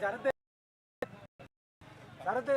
சரத்து சரத்து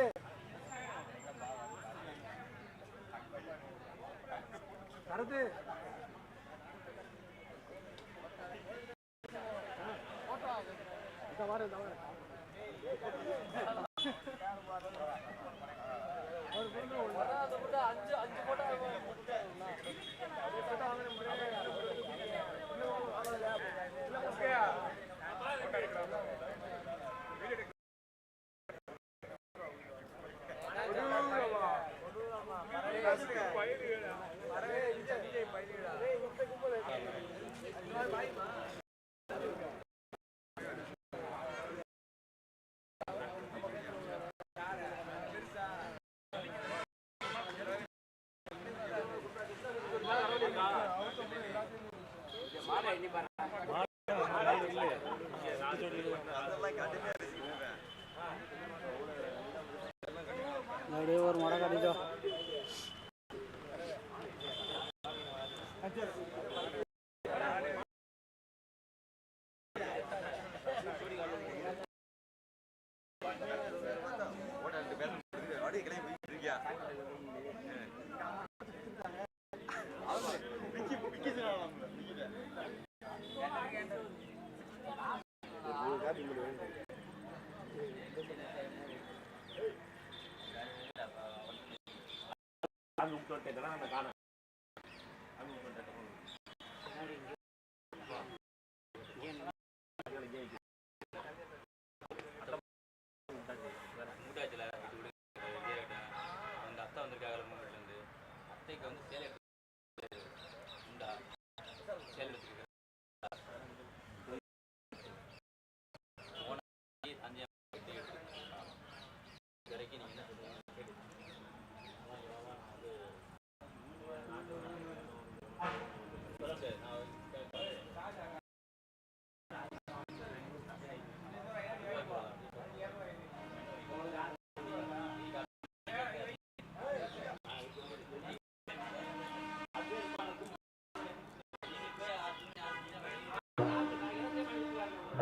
அங்க விட்டுட்டேன்னா அந்த காண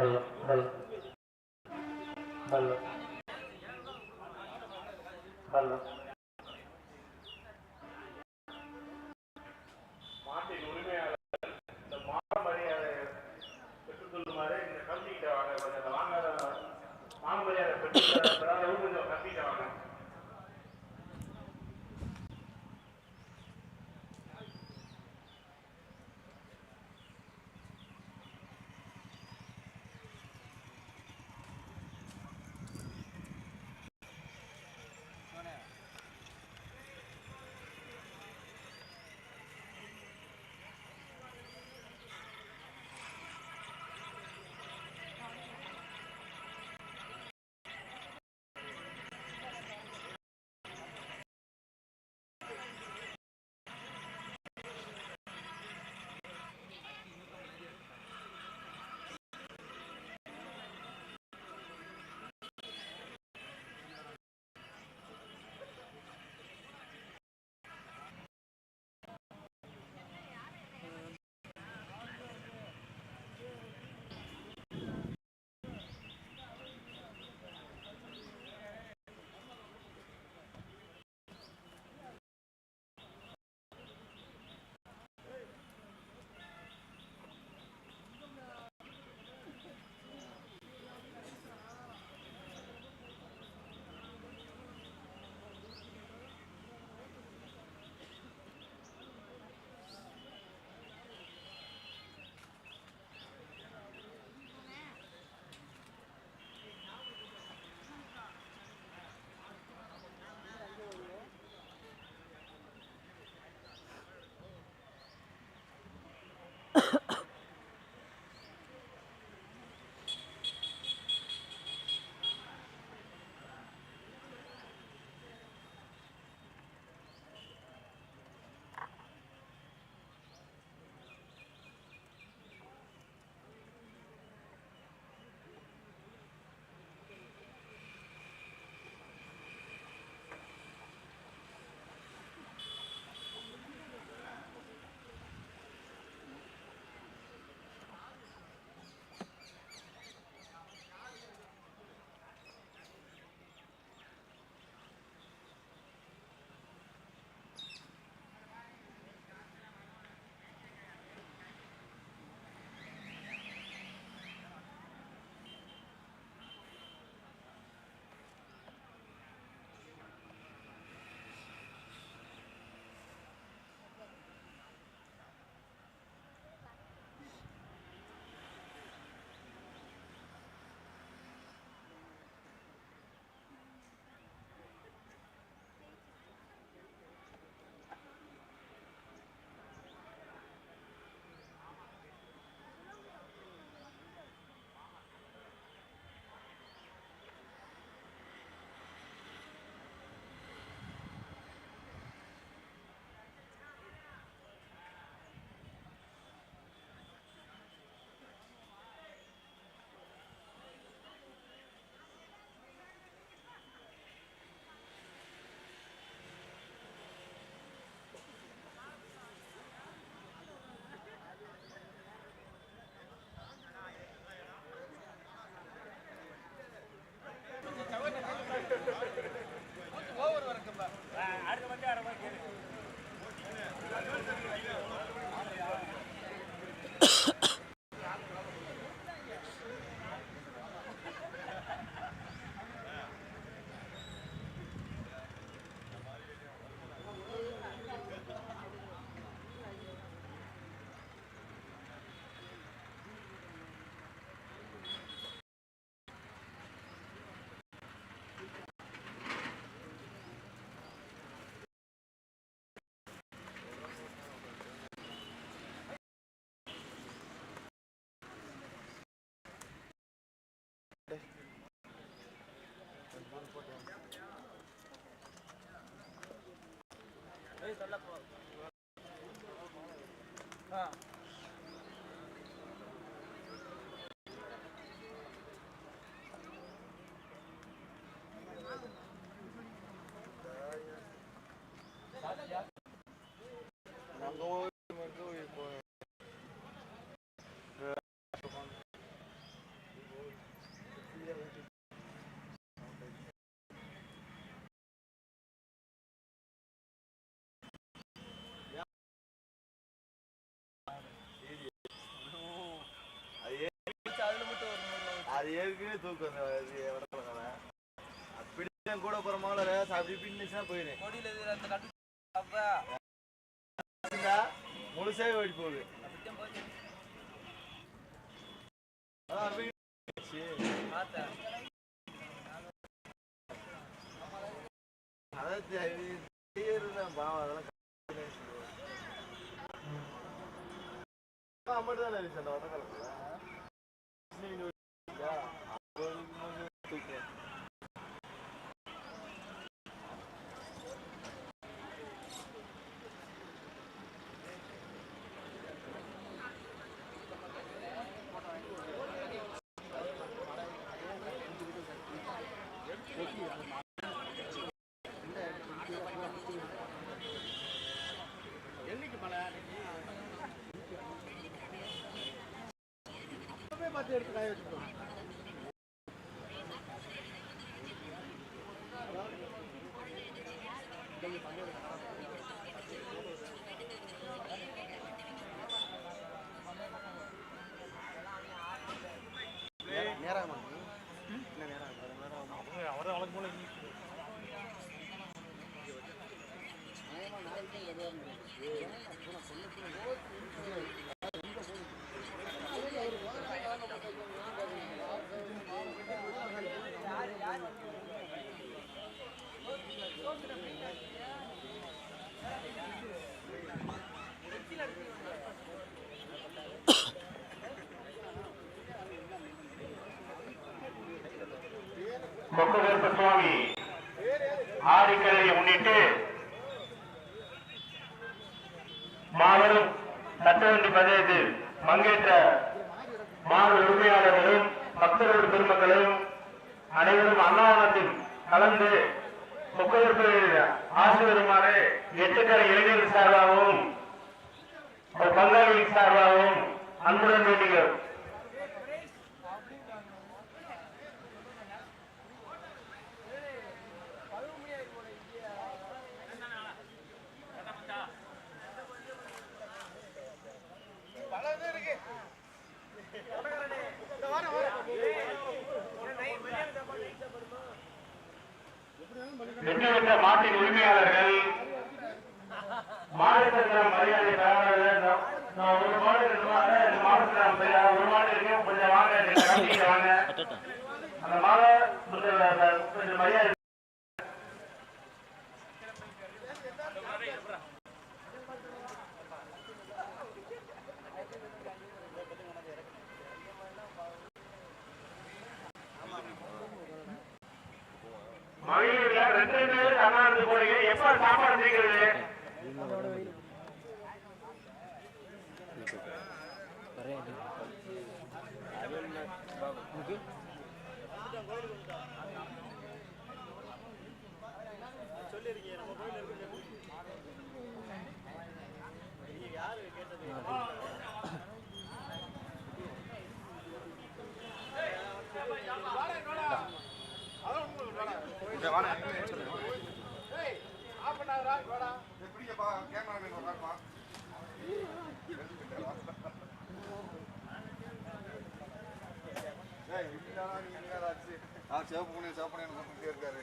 Halo. Gracias. அது ஏற்கனவே தூக்கம் அந்த இது வடக்குல கதை. அப்படி தான் கூட போற மாலை அப்படி பின்னுச்சுன்னா போயிடும் முழுசாவே ஓடி போகுது. அதான் பாவம் அதெல்லாம் அம்மட்டு தானே பார்த்து எடுத்து காய கொக்கவேற்ப சுவாமி ஆடிக்கரையை முன்னிட்டு மாபெரும் சட்டவண்டி பந்தயத்தில் பங்கேற்ற மாடு உரிமையாளர்களும் பக்தர்கள் பெருமக்களும் அனைவரும் அன்னதானத்தில் கலந்து கொக்கவேற்பு ஆசி எட்டுக்கரை இளைஞர்கள் சார்பாகவும் பங்காளிகள் சார்பாகவும் அன்புடன் வேண்டுகிறோம். வெற்றி பெற்ற மாட்டின் உரிமையாளர்கள் மாநிலத்திற்கு மரியாதை நான் ஒரு மாடு ரெண்டு மாடு ஒரு மாடு கொஞ்சம் வாங்க வாங்க. அந்த மாலை கொஞ்சம் கொஞ்சம் மரியாதை சிவப்பு சிவப்பு இருக்காரு.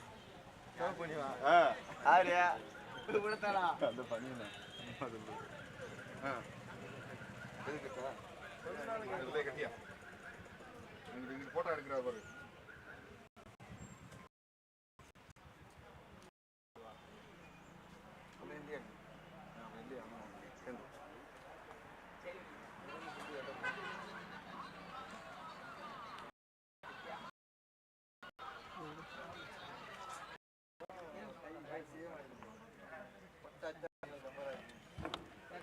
சிவப்பு பண்ணிவா ஆரியா. கொடுத்தானா அந்த பண்ணினேன் ஆ. எதுக்குக்கா இல்லை கட்டியா? இங்கே போட்டோ எடுக்கிறா பாரு.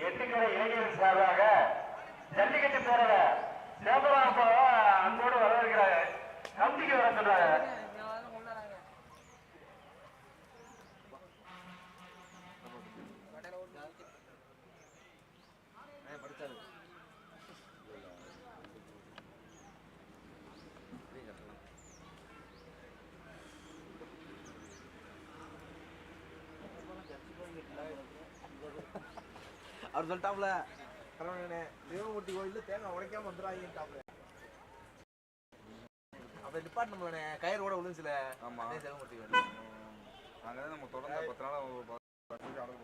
எட்டுக்கரை இளைஞர் சார்பாக ஜல்லிக்கட்டு பேரவை அவர் சொல்லிட்டாப்ல கரவணனே தேவமூர்த்தி கோயில்ல தேங்காய் உடைக்காம வந்துடாங்கட்டாப்ல அப்ப டிபார்ட்மெண்ட்லண்ணே கயிறு கூட விழுந்துச்சுல. ஆமா. அதே தேவமூர்த்தி கோயில். தான் நம்ம தொடர்ந்து பத்து வருஷம் ஆர்டர்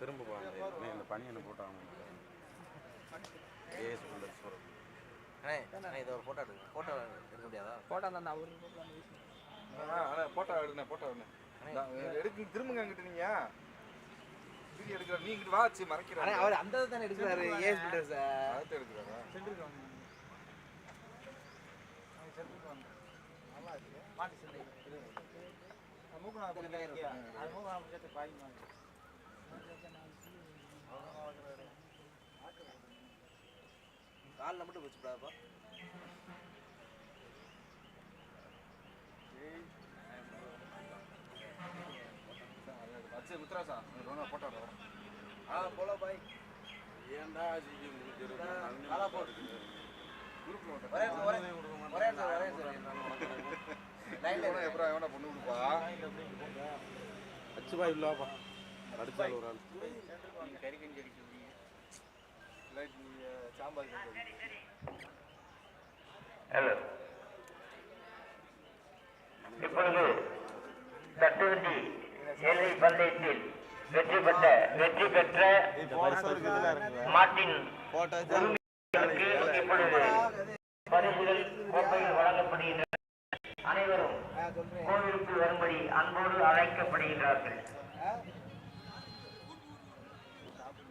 திரும்ப போவாங்க இந்த பனி என்ன போட்டாங்க ஏஎஸ் புல்லட் சொல்கிறேன் அண்ணே அண்ணே இதை ஒரு ஃபோட்டோ எடுங்க. ஃபோட்டோ எடுக்க முடியாதா? ஆனால் போட்டோ எடுண்ணே போட்டோ எடுண்ணே எடுக்கு திரும்புங்க அங்கிட்டு நீங்க. வீடியோ எடுக்கிற நீ இங்கிட்டு வாச்சு அண்ணே மறைக்கிறேன். அவர் அந்த தானே எடுக்கிறாரு ஏஎஸ் பில்டர்ஸ். அடுத்து எடுக்கிறாரா. காலில் மட்டும் வச்சுக்கூடாதுப்பா வச்சு முத்ராசா போட்டோ வரும் ஆ போல பாய் ஏன்டா காலா போடு குரூப்ல விட்டேன் ஒரே ஒரே ஒரே நிமிஷம், ஒரே எவனா எப்படா எவனா பொண்ணு கொடுப்பா அச்சு பாய் இல்லாப்பா அடிச்சால் ஒரு ஆள் லைட் நீ சாம்பார் ஹலோ இப்பொழுது தட்டுவண்டி எல்லை பந்தயத்தில் வெற்றி பெற்ற வெற்றி பெற்ற மாட்டின் இப்பொழுது பரிசுகள் கோப்பையில் வழங்கப்படுகின்றன. அனைவரும் கோவிலுக்கு வரும்படி அன்போடு அழைக்கப்படுகின்றார்கள்.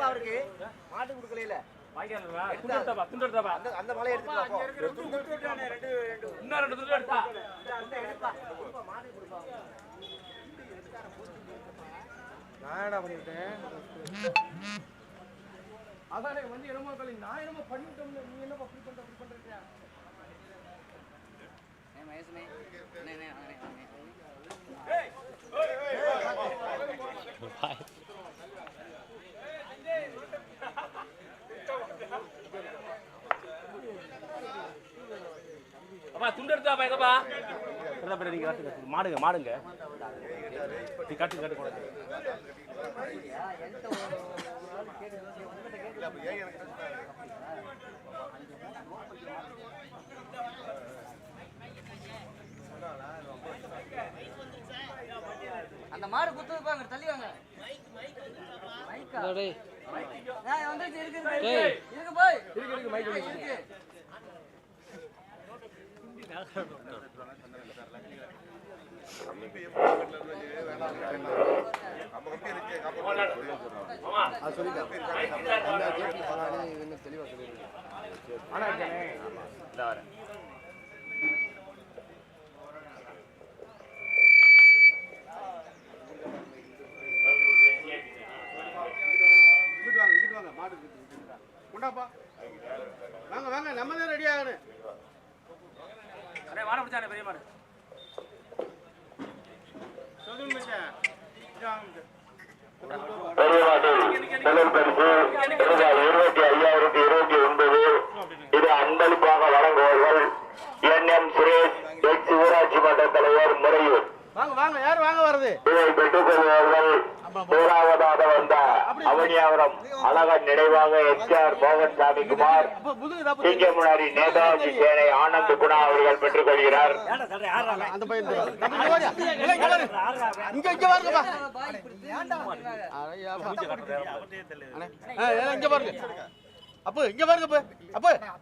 அனுப்பியிருக்கேன் அவருக்கு. மாட்டு கொடுக்கல அந்த அந்த மலையை நான் என்ன பண்ணிட்டேன் அதானே வந்து என்னமோ கலை நான் என்னமோ பண்ணிட்டோம்ல. நீ என்னப்பா அப்படி பண்ற அப்படி பண்றீங்க துண்டு எடுத்தாப்பா எங்கப்பா நீங்க காட்டுங்க மாடுங்க மாடுங்க. நீ காட்டு காட்டு கூட. அந்த மாடு குத்துதுப்பா அங்க தள்ளி வாங்க. மைக்கா. ஏய் வந்துருச்சு இருக்கு இருக்கு போய். இருக்கு இருக்கு மைக் இருக்கு நம்ம கம்பி இருக்கு காப்பி இங்கிட்டு வாங்க வாங்க நம்ம தான் ரெடி ஆகணும். மாடு பிடிச்சானே பெரிய மாடு இருபத்தி ஐயாயிரத்தி இருபத்தி ஒன்பது. இது அன்பளிப்பாக வழங்குவார்கள். என் எம் சுரேஷ் எக்ஸ் ஊராட்சி மன்ற தலைவர் முறையூர். வாங்க வாங்க. யார் வாங்க வருது இதை பெற்றுக் முதலாவதாக வந்த அவனியாபுரம் அழகன் நினைவாக எச் ஆர். மோகன் சாமி குமார் தப்பு. சிங்கமுனாரி நேதாஜி சேனை ஆனந்த் குணா அவர்கள் பெற்றுக் கொள்கிறார்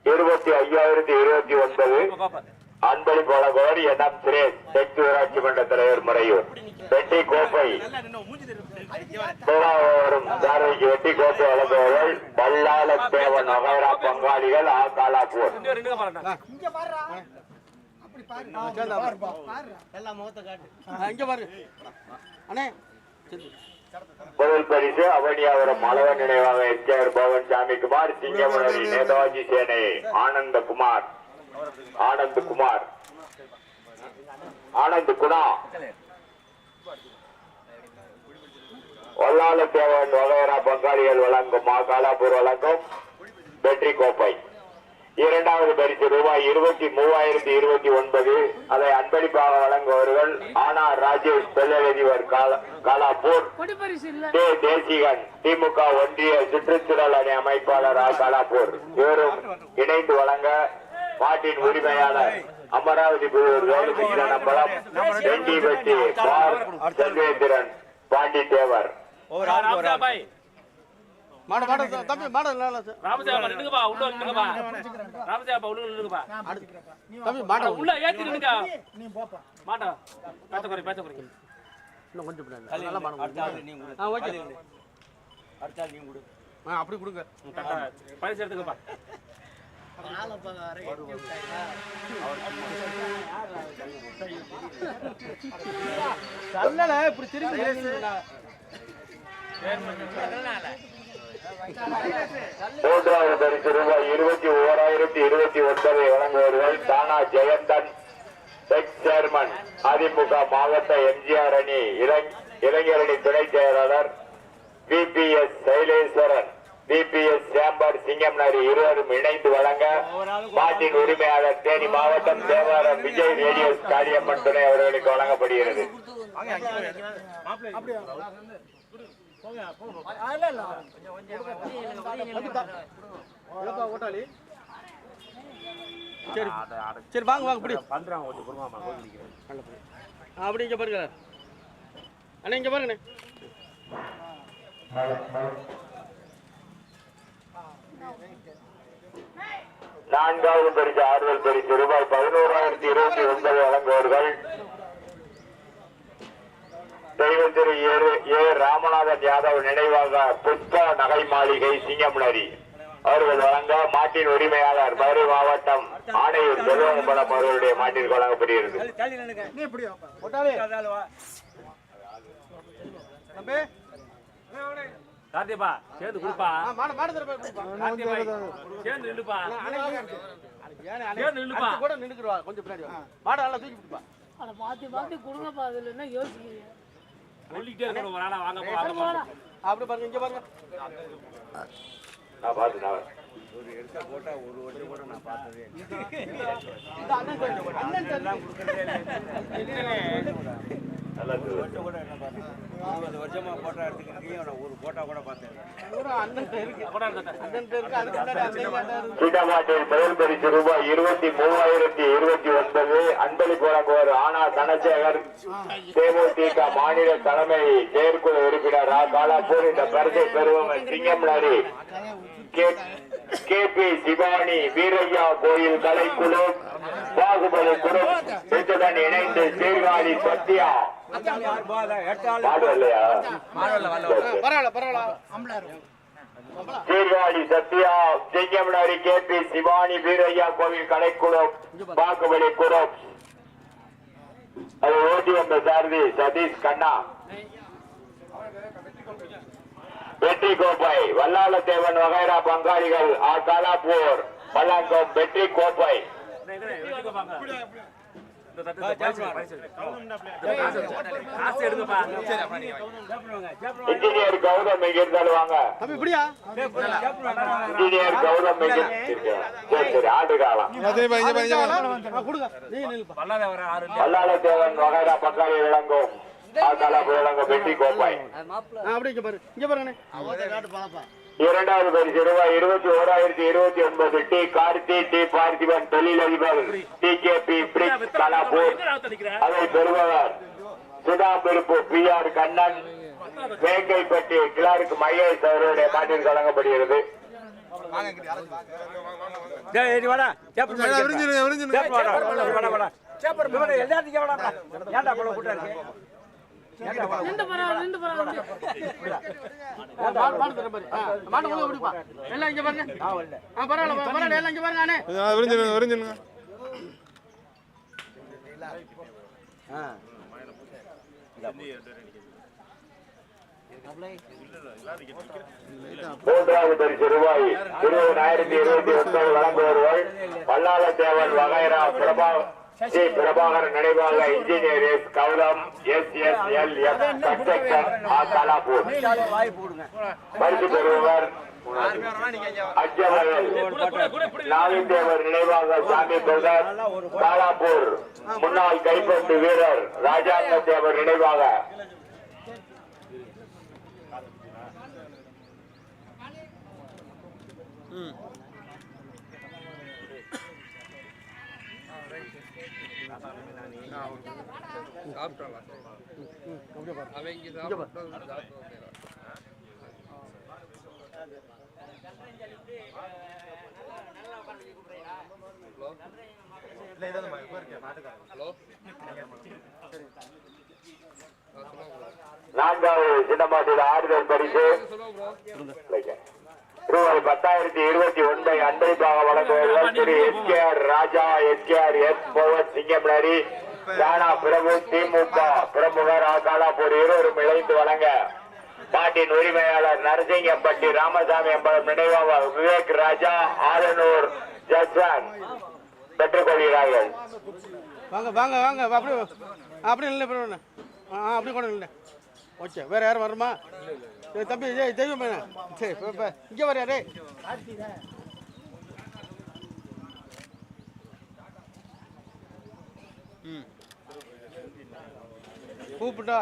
இருபத்தி ஐயாயிரத்தி இருபத்தி ஒன்பது அன்பளிப்பு வழங்குவார் என் எம் சுரேஷ் தெற்கு ஊராட்சி மன்ற தலைவர் முறையூர். வெட்டி கோப்பை. வரும் தாரதிக்கு வெட்டி கோப்பை வழங்குவார்கள் பல்லால தேவன் வகைரா பங்காளிகள் ஆ காலாப்பூர். முதல் பரிசு அவனியாபுரம் மலவன் நினைவாக எஸ்கேஆர் பவன் சாமிக்குமார் சிங்கமுனரி நேதாஜி சேனை ஆனந்தகுமார் ஆனந்த்குமார் ஆனந்த் குணா. வல்லால தேவன் வகைரா பங்காளிகள் வழங்கும் மாகாலாப்பூர் வழங்கும் வெற்றி கோப்பை. இரண்டாவது பரிசு ரூபாய் இருபத்தி மூவாயிரத்தி இருபத்தி ஒன்பது. அதை அன்பளிப்பாக வழங்குபவர்கள் ஆனா ராஜேஷ் தொழிலதிபர் காலா- காலாப்பூர். கே. தேசிகன் திமுக ஒன்றிய சுற்றுச்சூழல் அணி அமைப்பாளர் ஆ. காலாப்பூர். இவரும் இணைந்து வழங்க மாட்டின் உரிமையாளர் அமராவதி புதூர் வேலுகிரணம்பலம் வெண்டிபட்டி பார் சர்வேந்திரன் பாண்டி தேவர் அப்படி கொடுங்க. பரிசு எடுத்துங்கப்பா நல்லல இப்படி திரும்பி மூன்றாவது பரிசு ரூபாய் இருபத்தி ஓராயிரத்தி இருபத்தி ஒன்பதை வழங்குவர்கள் தானா ஜெயந்தன் செக் சேர்மன் அதிமுக மாவட்ட எம்ஜிஆர் அணி இளைஞரணி துணை செயலாளர் பிபிஎஸ் சைலேஸ்வரன். பிபிஎஸ் சேம்பர் சிங்கம்னாரி இருவரும் இணைந்து வழங்க மாட்டின் உரிமையாளர் தேனி மாவட்டம் தேவாரம் விஜய் ரேடியோ காளியம்மன் துணை அவர்களுக்கு வழங்கப்படுகிறது. சரி. சரி வாங்க வாங்க ஆ, அப்படி இங்க பாருங்க. அண்ணா இங்க பாருங்கண்ணே. நான்காவது பரிசு ஆறுதல் பரிசு. ரூபாய் பதினோராயிரத்தி இருபத்தி ஒன்பது வழங்குவர்கள் தெய்வம் திரு ஏ- ஏ ராமநாதன் யாதவ் நினைவாக புஷ்பா நகை மாளிகை சிங்கம்நரி அவர்கள் வழங்க மாட்டின் உரிமையாளர் மதுரை மாவட்டம் ஆணையூர் செல்வகும்பலம் அவர்களுடைய மாட்டிற்கு வழங்கப்படுகிறது. தம்பி. கார்த்தியப்பா சேர்ந்து கொடுப்பா. ஆ மாட மாட தர கொடுப்பா. கார்த்தியபாய் சேர்ந்து நில்லுப்பா. ஏனே சேர்ந்து நில்லுப்பா. கூட நின்னுக்குறவா கொஞ்சம் பின்னாடி வா. மாட நல்லா தூக்கி விட்டுப்பா அட மாத்தி மாத்தி கொடுங்கப்பா. அதுல என்ன யோசிக்கிறீங்க? சொல்லிக்கிட்டே இருக்கணும். ஒரு ஆளா வாங்கப்பா வாங்கப்பா அப்படி பாருங்க இங்க பாருங்க. நான் பார்த்து நான் இந்த அண்ணன் தெரியும் அண்ணன் தெரியும் பூரா கூட முதல் பரிசு ரூபாய் இருபத்தி மூவாயிரத்தி இருபத்தி ஒன்பது. அன்பளிப்பு வழங்குவர் ஆனா தனசேகர். தேமுதிக மாநில தலைமை செயற்குழு உறுப்பினர் ரா காலாப்பூர். இந்த பரிசை பெறுபவர் சிங்கம்லாரி கே பி சிவானி வீரையா கோயில் கலைக்குழு பாகுபலி குழு இத்துடன் இணைந்து சீர்காழி பரவாயில்ல சீர்காழி சத்யா சிங்கம்னாரி கே பி சிவானி வீரையா கோவில் கலைக்குளம் பாக்குபலி குளம் அது ஓட்டி வந்த சாரதி சதீஷ் கண்ணா. வெற்றி கோப்பை வல்லாளத்தேவன் வகைரா பங்காளிகள் ஆ காலாப்பூர் பல்லாங்கம் வெற்றி கோப்பை இந்த தட்டு, இன்ஜினியர் கௌதம் இருந்தாலும் வாங்க இன்ஜினியர் கௌதம் சரி சரி ஆண்டு பல்லாத வகைரா விளங்கும் அப்படி பாரு இங்க இரண்டாவது பரிசு ரூபாய் இருபத்தி ஓராயிரத்தி இருபத்தி ஒன்பது. டி கார்த்தி டி பார்த்திபன் தொழிலதிபர் T K P bricks Kalapur அதை பெறுபவர் சுதாபிருப்பு P R Kannan. Vengaipatti clerk Mahesh அவருடைய மாட்டிற்கு வழங்கப்படுகிறது. நின்று பரவாயில்ல நின்று பரவாயில்ல ஆ, மாடு மாடு தர பாரு. ஆ, மாடு உள்ள விடுப்பா. எல்லாம் இங்க பாருங்க. ஆ பரவாயில்ல பரவாயில்ல எல்லாம் இங்க பாருங்க அண்ணே. ஆ. மூன்றாவது ரூபாய் இருபதாயிரத்தி இருபத்தி ஒன்பது வழங்குவர்கள் வல்லாள தேவன் வகைரா பிரபா ஸ்ரீ பிரபாகர் நினைவாக engineer S Gautham S S L S construction ஆ பரிசு பெறுபவர். அஜ்ஜவயல் நாவிந்தேவர் நினைவாக சாமி பிரதர் தாலாபூர் முன்னாள் கைப்பந்து வீரர் ராஜாங்க தேவர் நினைவாக நான்காவது சின்னமாட்டில் ஆறுதல் பரிசு. ரூபாய் பத்தாயிரத்தி இருபத்தி ஒன்பை அன்பளிப்பாக வழங்குவர்கள் திரு S K R Raja S K R S Pavan சிங்கம்னரி Rana Prabhu DMK? பிரமுகர் ஆகாலாப்பூர் இருவரும் இணைந்து வழங்க நாட்டின் உரிமையாளர் நரசிங்கம்பட்டி ராமசாமி என்பவர் நினைவாக விவேக் ராஜா ஆலனூர் ஜஸ்வான் பெற்றுக் கொள்கிறார்கள். வாங்க வாங்க வாங்க. அப்படி அப்படி இல்லை அப்படி கொண்டு இல்லை. ஓகே வேற யாரும் வருமா? தம்பி ஏய் தெய்வம் சரி இங்கே வரையா டேய். ம். கூப்பிட்டா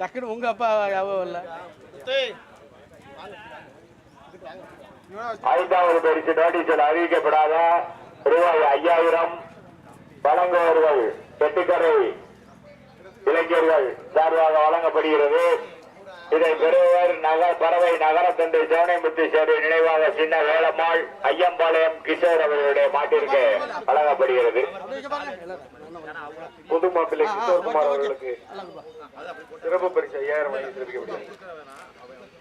டக்குன்னு உங்க அப்பா ஞாபகம் இல்ல. ஐந்தாவது பரிசு நோட்டீஸில் அறிவிக்கப்படாத ரூபாய் ஐயாயிரம் வழங்குவர்கள் வெட்டுக்கரை இளைஞர்கள் சார்பாக வழங்கப்படுகிறது. இதை பெறுவர் நகர் பறவை நகரத்தந்தை சோனைமுத்து சேவை நினைவாக சின்ன வேலம்மாள் ஐயம்பாளையம் கிஷோர் அவர்களுடைய மாட்டிற்கு வழங்கப்படுகிறது. புது மாப்பிள்ளை ஆ, ஆ, கிஷோர் குமார் ஓகே, ஓகே. அவர்களுக்கு சிறப்பு பரிசு ஐயாயிரம் வழங்கி தெரிவிக்கப்படுகிறது